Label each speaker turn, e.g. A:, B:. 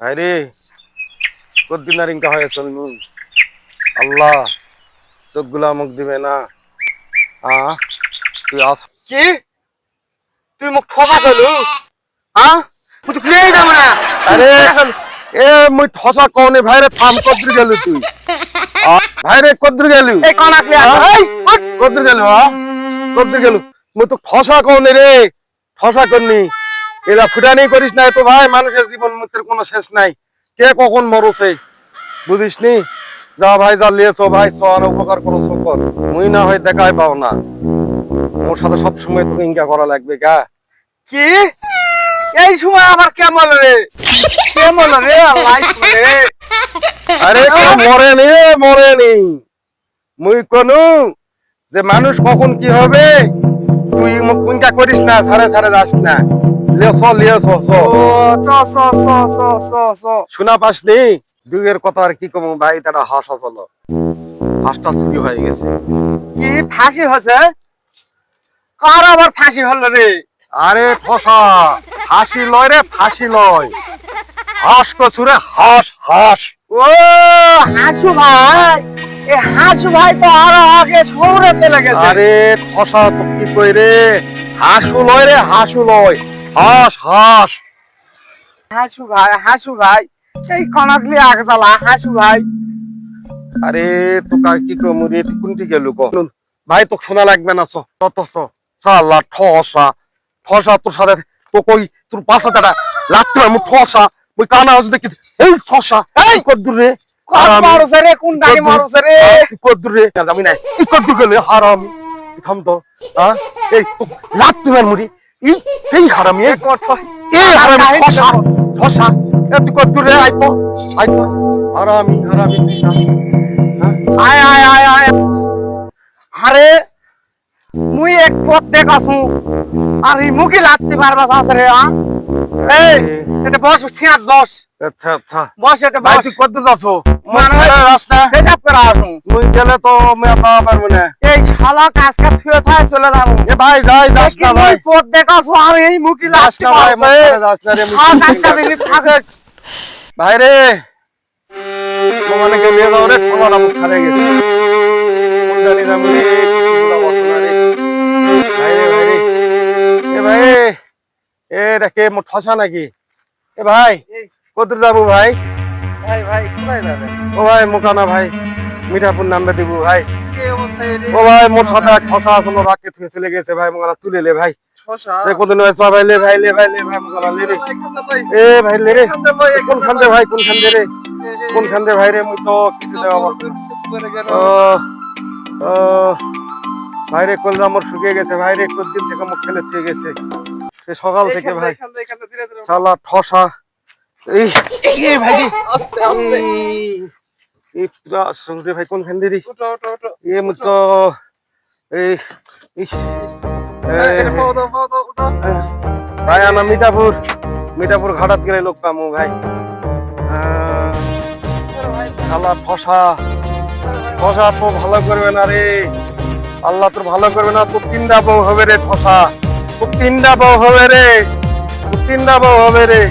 A: আরে কতদিন আর ইনকা হয়েছে নুন? আল্লাহ চোখগুলা মুখ দিবে না। আ তুই আস।
B: কি? তুই মোক ঠকা গেলু হ্যাঁ মই তো খুলেই যাম না।
A: আরে। এ মুই ঠসা কওনে ভাইরে থাম কদ্দুর গেলু তুই? ভাইরে কদ্দুর গেলু?
B: এই কনাকলে? এই উঠ।
A: কদ্দুর গেলু? আ? কদ্দুর গেলু? মুই তো ঠসা কওনে রে ঠসা করনি এরা ফুটানি করিস না তো ভাই মানুষের জীবন মৃত্যুর কোনো শেষ নাই। কে কখন মরছে? বুঝিস নি যা ভাই যা লিয়েছ ভাই চ আর উপকার করো সকল মুই না হয় দেখাই পাও না। ওর সাথে সব সময় তোকে ইঙ্গা করা লাগবে গা।
B: কি? এই সময় আবার কেমন রে? কেমন রে?
A: আরে কেউ মরেনি রে, মরেনি। মুই কোনু যে মানুষ কখন কি হবে? তুই মুখ করিস না সারে সারে যাস না। শোনা পাসনি? দুইয়ের কথা আর কি কম? ভাই তারা হাঁস হলো হাঁসটা চুরি হয়ে গেছে।
B: কি ফাঁসি হচ্ছে কার আবার ফাঁসি হলো রে?
A: আরে ঠসা ফাঁসি লয় রে ফাঁসি লয়। হাঁস কচুরে হাঁস হাঁস।
B: ও হাসু ভাই হাসু ভাই তো আরও আগে শহরে চলে গেছে।
A: আরে ঠসা তো কি কই রে? হাঁসু লয় রে হাঁসু লয়। হাঁস হাঁস।
B: হাসু ভাই হাসু ভাই এই কনকলি আগে জ্বালা হাসু ভাই।
A: আরে তো কার কি কম রে কোনটি গেলু ক? ভাই তো শোনা লাগবে না চ তত চ সালা ঠসা ঠসা তোর সাথে তো কই তোর পাশাটা লাগতে পারে মু ঠসা ওই কানা আছে দেখি এই ঠসা এই কদ্দুর রে।
B: মারছে রে কোন ডালি
A: কদ্দুর।
B: রে।
A: কদ্দুর রে আমি নাই এই কদ্দুর গেলে হারাম। থাম তো হ্যাঁ এই তো লাগতে মুড়ি এই এই হারামি এই এই হারামি ঠসা ঠসা এ তুই কদ্দুর রে আই তো আই তো হারামি হারামি হ্যাঁ?
B: আয় আয় আয় আয়। আরে মুই এক পথ দেখাছু আর এই মুখে লাগতে পারবা আছে রে এই এটা বস সিয়াস বস।
A: আচ্ছা আচ্ছা।
B: বস এটা বস।
A: কদ্দুর যাচ্ছ?
B: মানে
A: রাস্তা
B: হিসাব করে আসুন
A: মুই গেলে তো আমি পাওয়া পারব না
B: এই শালা কাজ কাজ থুয়ে থায় চলে যাব।
A: এ ভাই যাই যাস না ভাই।
B: পথ দেখাছু আমি এই মুখে
A: যাস না ভাই মাঝখানে যাস না রে,
B: দিলি থাকে।
A: ভাই রে মানে কে নিয়ে যাও রে ছাড়ে গেছে। রে? ভাই রে ভাই রে। এ ভাই এ রেখে মো ঠসা নাকি? এ ভাই কত যাব ভাই?
B: ভাই ভাই কোথায় যাবে?
A: ও ভাই মোকানা ভাই মিঠাপুর নামবে দিব ভাই। ও ভাই মোর সাথে এক ঠসা আসলো রাখে থুয়ে চলে গেছে ভাই মোকানা তুলে লে ভাই।
B: শশা
A: এ কতদিন হয়েছে ভাই লে ভাই লে ভাই লে ভাই মোকানা লে রে। এ ভাই লে রে। কোন খান দে ভাই। কোন খান দে রে? কোন দে ভাই রে? মুই তো কিছু কলজা শুকিয়ে গেছে ভাইরে কতদিন থেকে মুখ খেলে থুয়ে গেছে। সে সকাল থেকে ভাই শালা ঠসা। এই এই ভাই
B: আস্তে আস্তে।
A: এই পুরা সঙ্গে ভাই কোন খান দিদি?
B: উঠো উঠো উঠো।
A: এ মুই তো এই ইস
B: এই, এটা পাও দাও পাও দাও উঠো।
A: ভাই আনা মিঠাপুর মিঠাপুর ঘাটাত গেলে লোক পামু ভাই। শালা ঠসা ঠসা তো ভালো করবে না রে। আল্লাহ তোর ভালো করবে না তোর তিনটা বউ হবে রে ঠসা তোর তিনটা বউ হবে রে তোর তিনটা বউ হবে রে।